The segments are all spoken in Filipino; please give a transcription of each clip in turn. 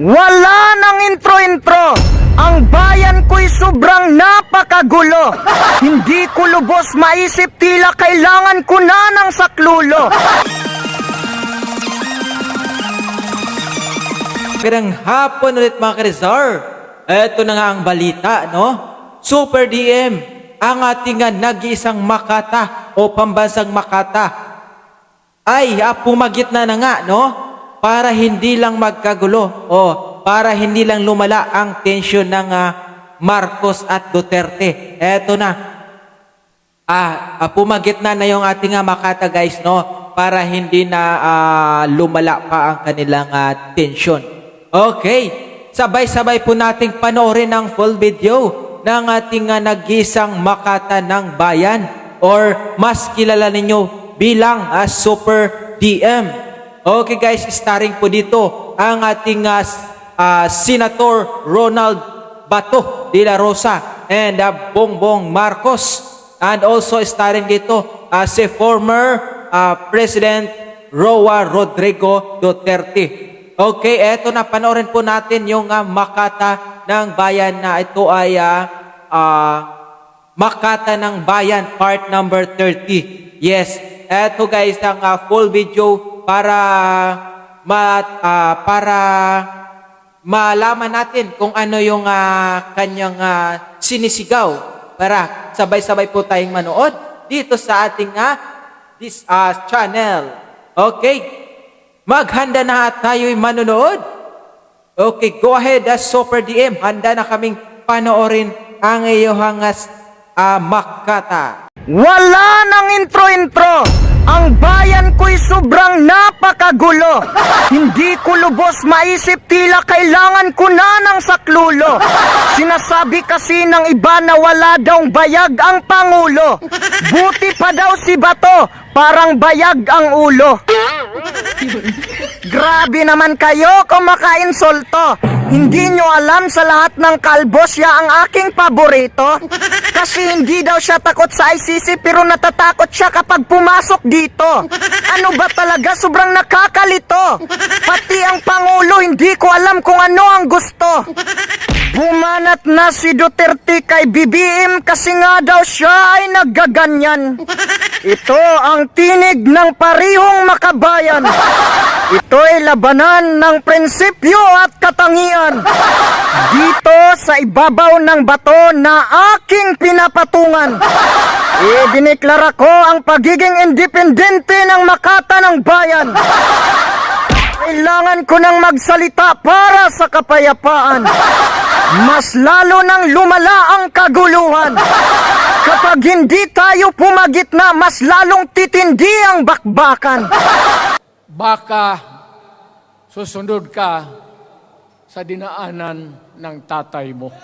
Wala nang intro-intro. Ang bayan ko'y sobrang napakagulo. Hindi ko lubos maisip tila kailangan ko na ng saklulo. Magandang hapon ulit mga Karizar. Ito na nga ang balita, no? Super DM, ang ating nag-iisang Makata o pambansang Makata ay ah, pumagit na na nga, no? Para hindi lang magkagulo o para hindi lang lumala ang tensyon ng ah, Marcos at Duterte. Eto na, Ah, ah, pumagit na na yung ating nga Makata guys, no? Para hindi na ah, lumala pa ang kanilang ah, tensyon. Okay, sabay-sabay po nating panoorin ang full video ng ating nga nag-isang Makata ng Bayan or mas kilala ninyo bilang ah, Super DM. Okay guys, starring po dito ang ating s- ah, Senator Ronald Bato de la Rosa and ah, Bongbong Marcos. And also starring dito as si former uh, President Roa Rodrigo Duterte. Okay, eto na panoorin po natin yung uh, Makata ng Bayan na ito ay uh, uh, Makata ng Bayan part number 30. Yes, eto guys ang uh, full video para ma, uh, para malaman natin kung ano yung ah, kanyang ah, sinisigaw para sabay-sabay po tayong manood dito sa ating ah, this ah, channel. Okay? Maghanda na tayo'y manonood. Okay, go ahead as Super DM. Handa na kaming panoorin ang iyong ah, Makata. Wala nang intro-intro. Ang bayan ko'y sobrang napakagulo. Hindi ko lubos maisip tila kailangan ko na ng saklulo. Sinasabi kasi ng iba na wala daw bayag ang Pangulo. Buti pa daw si Bato, parang bayag ang ulo. Grabe naman kayo kumakainsulto. Hindi nyo alam sa lahat ng kalbo siya ang aking paborito. Kasi hindi daw siya takot sa ICC pero natatakot siya kapag pumasok dito. Ano ba talaga sobrang nakakalito. Pati ang Pangulo hindi ko alam kung ano ang gusto. Bumanat na si Duterte kay BBM kasi nga daw siya ay naggaganyan. Ito ang tinig ng parihong makabayan. Ito ay labanan ng prinsipyo at katangian. Dito sa ibabaw ng bato na aking pinapatungan. Idineklara ko ang pagiging independente ng Makata ng Bayan. Kailangan ko nang magsalita para sa kapayapaan. Mas lalo nang lumala ang kaguluhan. Kapag hindi tayo pumagit na, mas lalong titindi ang bakbakan. baka susunod ka sa dinaanan ng tatay mo.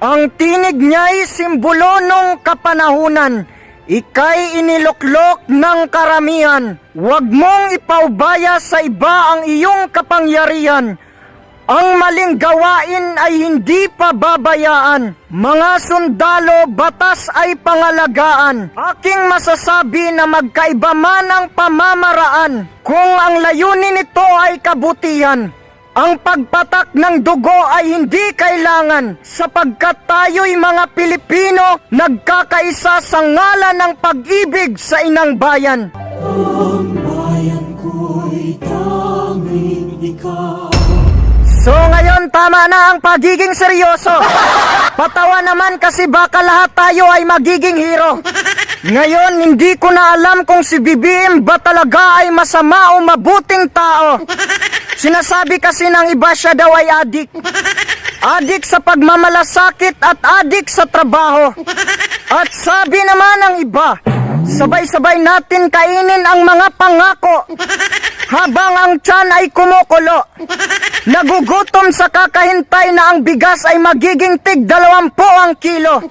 Ang tinig niya'y simbolo nung kapanahunan. Ika'y iniluklok ng karamihan. Huwag mong ipaubaya sa iba ang iyong kapangyarihan. Ang maling gawain ay hindi pa babayaan. Mga sundalo, batas ay pangalagaan. Aking masasabi na magkaiba man ang pamamaraan. Kung ang layunin nito ay kabutihan. Ang pagpatak ng dugo ay hindi kailangan sapagkat tayo'y mga Pilipino nagkakaisa sa ngalan ng pag-ibig sa inang bayan. So ngayon tama na ang pagiging seryoso. Patawa naman kasi baka lahat tayo ay magiging hero. Ngayon hindi ko na alam kung si BBM ba talaga ay masama o mabuting tao. Sinasabi kasi ng iba siya daw ay adik. Adik sa pagmamalasakit at adik sa trabaho. At sabi naman ng iba, sabay-sabay natin kainin ang mga pangako habang ang tiyan ay kumukulo. Nagugutom sa kakahintay na ang bigas ay magiging tig dalawampu ang kilo.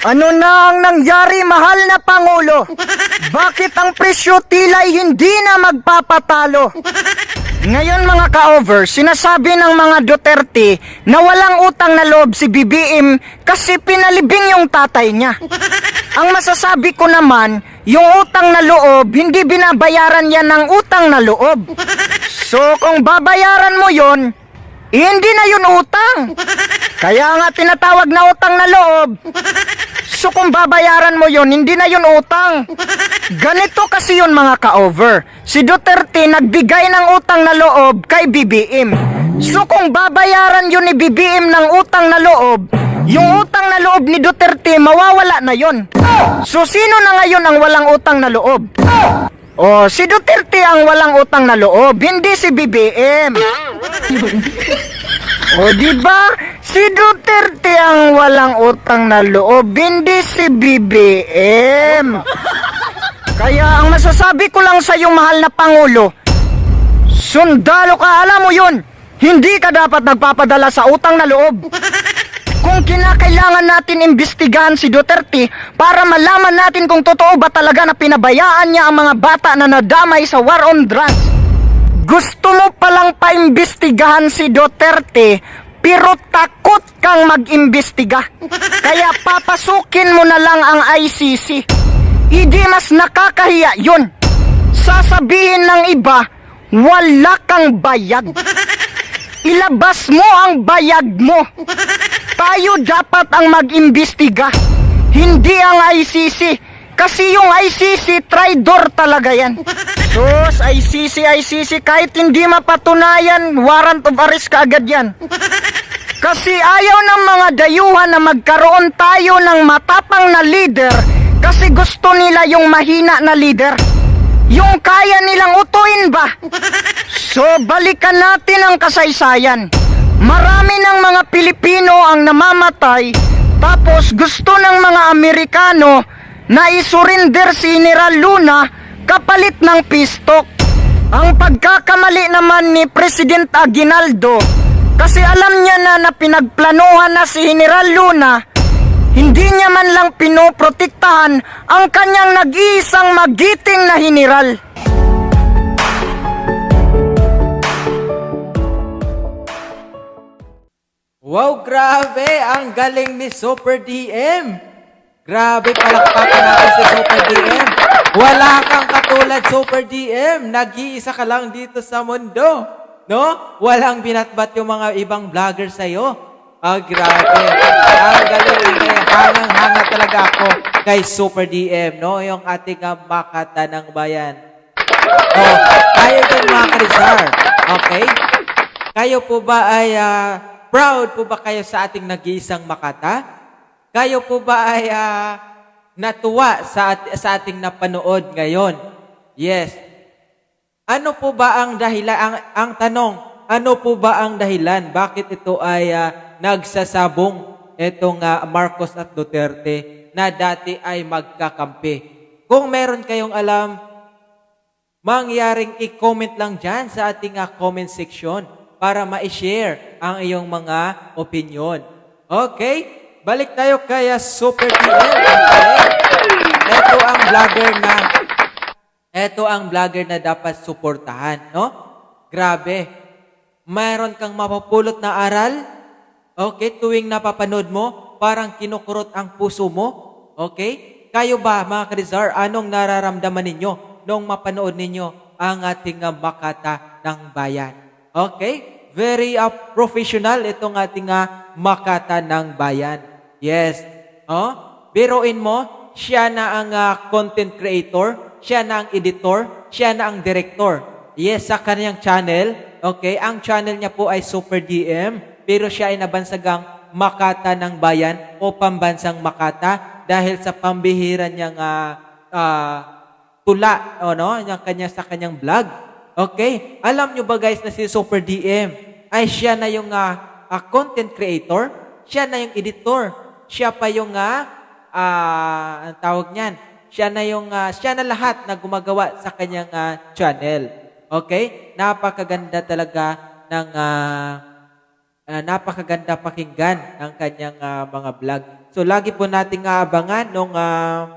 Ano na ang nangyari, mahal na Pangulo? Bakit ang presyo tila'y hindi na magpapatalo? Ngayon mga ka-over, sinasabi ng mga Duterte na walang utang na loob si BBM kasi pinalibing yung tatay niya. Ang masasabi ko naman, yung utang na loob, hindi binabayaran yan ng utang na loob. So kung babayaran mo yon, hindi na yun utang. Kaya nga tinatawag na utang na loob. So kung babayaran mo yon, hindi na yun utang. Ganito kasi yun mga ka-over. Si Duterte nagbigay ng utang na loob kay BBM. So kung babayaran yun ni BBM ng utang na loob, yung utang na loob ni Duterte mawawala na yon. So sino na ngayon ang walang utang na loob? Oh, si Duterte ang walang utang na loob, hindi si BBM. O di ba? Si Duterte ang walang utang na loob, hindi si BBM. Kaya ang masasabi ko lang sa yung mahal na pangulo, sundalo ka, alam mo yun. Hindi ka dapat nagpapadala sa utang na loob. Kung kinakailangan natin imbestigahan si Duterte para malaman natin kung totoo ba talaga na pinabayaan niya ang mga bata na nadamay sa war on drugs, gusto mo palang paimbestigahan si Duterte pero takot kang mag-imbestiga. Kaya papasukin mo na lang ang ICC. Hindi mas nakakahiya yun. Sasabihin ng iba, wala kang bayag. Ilabas mo ang bayag mo. Tayo dapat ang mag-imbestiga. Hindi ang ICC. Kasi yung ICC, traidor talaga yan. Sus, ICC, ICC, kahit hindi mapatunayan, warrant of arrest ka agad yan. Kasi ayaw ng mga dayuhan na magkaroon tayo ng matapang na leader kasi gusto nila yung mahina na leader. Yung kaya nilang utuin ba? So balikan natin ang kasaysayan. Marami ng mga Pilipino ang namamatay tapos gusto ng mga Amerikano na isurrender si General Luna kapalit ng pistok. Ang pagkakamali naman ni President Aguinaldo kasi alam niya na na pinagplanuhan na si General Luna hindi niya man lang pinoprotektahan ang kanyang nag-iisang magiting na general. Wow, grabe! Ang galing ni Super DM! Grabe, palakpakan natin si Super DM! Wala kang katulad, Super DM! Nag-iisa ka lang dito sa mundo! No? Walang binatbat yung mga ibang vlogger sa'yo. Ah, grabe. Ang galing, ang galing. Hangang-hanga talaga ako kay Super DM, no? Yung ating uh, makata ng bayan. Oh, kayo din mga Karizar. Okay? Kayo po ba ay ah, proud po ba kayo sa ating nag-iisang Makata? Kayo po ba ay ah, natuwa sa, at- sa ating napanood ngayon? Yes. Ano po ba ang dahilan? Ang, ang tanong, ano po ba ang dahilan? Bakit ito ay ah, nagsasabong itong ah, Marcos at Duterte na dati ay magkakampi? Kung meron kayong alam, mangyaring i-comment lang dyan sa ating ah, comment section para ma-share ang iyong mga opinion. Okay? Balik tayo kay ah, Super DM. Ito ang vlogger na ito ang vlogger na dapat suportahan, no? Grabe. Mayroon kang mapapulot na aral. Okay, tuwing napapanood mo, parang kinukurot ang puso mo. Okay? Kayo ba, mga Krizar, anong nararamdaman ninyo nung mapanood ninyo ang ating ah, Makata ng Bayan? Okay? Very uh, professional itong ating ah, Makata ng Bayan. Yes. Oh, biruin mo, siya na ang ah, content creator, siya na ang editor, siya na ang director. Yes, sa kanyang channel, okay, ang channel niya po ay Super DM, pero siya ay nabansagang Makata ng Bayan o Pambansang Makata dahil sa pambihiran niyang ah, ah, tula, o no, yung kanya sa kanyang vlog. Okay? Alam nyo ba guys na si Super DM ay siya na yung ah, ah, content creator, siya na yung editor, siya pa yung ah, ah, ang tawag niyan, siya na yung ah, siya na lahat na gumagawa sa kanyang ah, channel. Okay? Napakaganda talaga ng ah, ah, napakaganda pakinggan ang kanyang ah, mga vlog. So lagi po nating aabangan nung ah,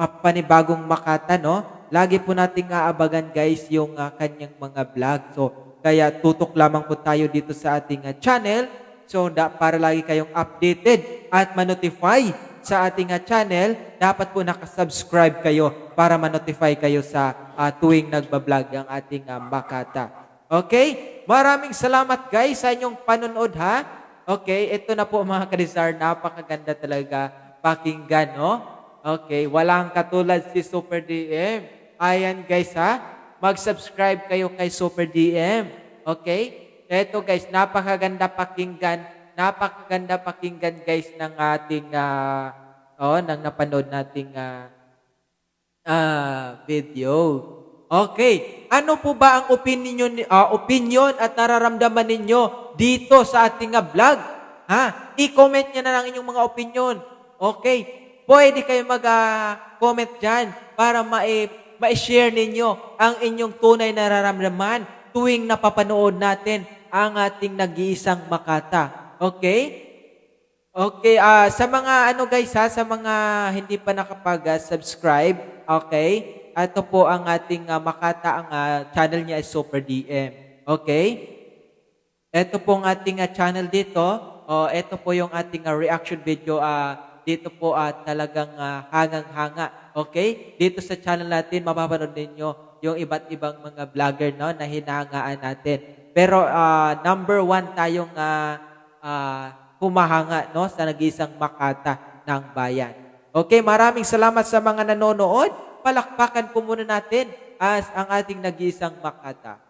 ah, panibagong Makata, no? Lagi po nating aabangan guys yung ah, kanyang mga vlog. So kaya tutok lamang po tayo dito sa ating ah, channel. So da, para lagi kayong updated at manotify sa ating ah, channel, dapat po nakasubscribe kayo para ma-notify kayo sa ah, tuwing nagbablog ang ating ah, Makata. Okay? Maraming salamat guys sa inyong panonood ha. Okay, ito na po mga kadisar, napakaganda talaga pakinggan, no? Okay, walang katulad si Super DM. Ayan guys ha, mag-subscribe kayo kay Super DM. Okay? Ito guys, napakaganda pakinggan, napakaganda pakinggan guys ng ating ah oh, ng napanood nating ah ah, video. Okay, ano po ba ang opinion ni- ah, opinion at nararamdaman ninyo dito sa ating ah, vlog? Ha? I-comment niyo na lang inyong mga opinion. Okay? Pwede kayo mag-comment dyan para ma- ma-share ninyo ang inyong tunay na nararamdaman tuwing napapanood natin ang ating nag-iisang Makata. Okay? Okay, ah sa mga ano guys ha, sa mga hindi pa nakapag-subscribe, okay? Ito po ang ating ah, Makata, ang ah, channel niya is Super DM. Okay? Ito po ang ating ah, channel dito. Oh, ito po yung ating ah, reaction video. ah dito po at talagang ah, hangang-hanga. Okay? Dito sa channel natin, mapapanood ninyo yung iba't ibang mga vlogger no, na hinahangaan natin. Pero ah, number one tayong ah, ah, humahanga no, sa nag-isang makata ng bayan. Okay, maraming salamat sa mga nanonood. Palakpakan po muna natin as ang ating nag-iisang makata.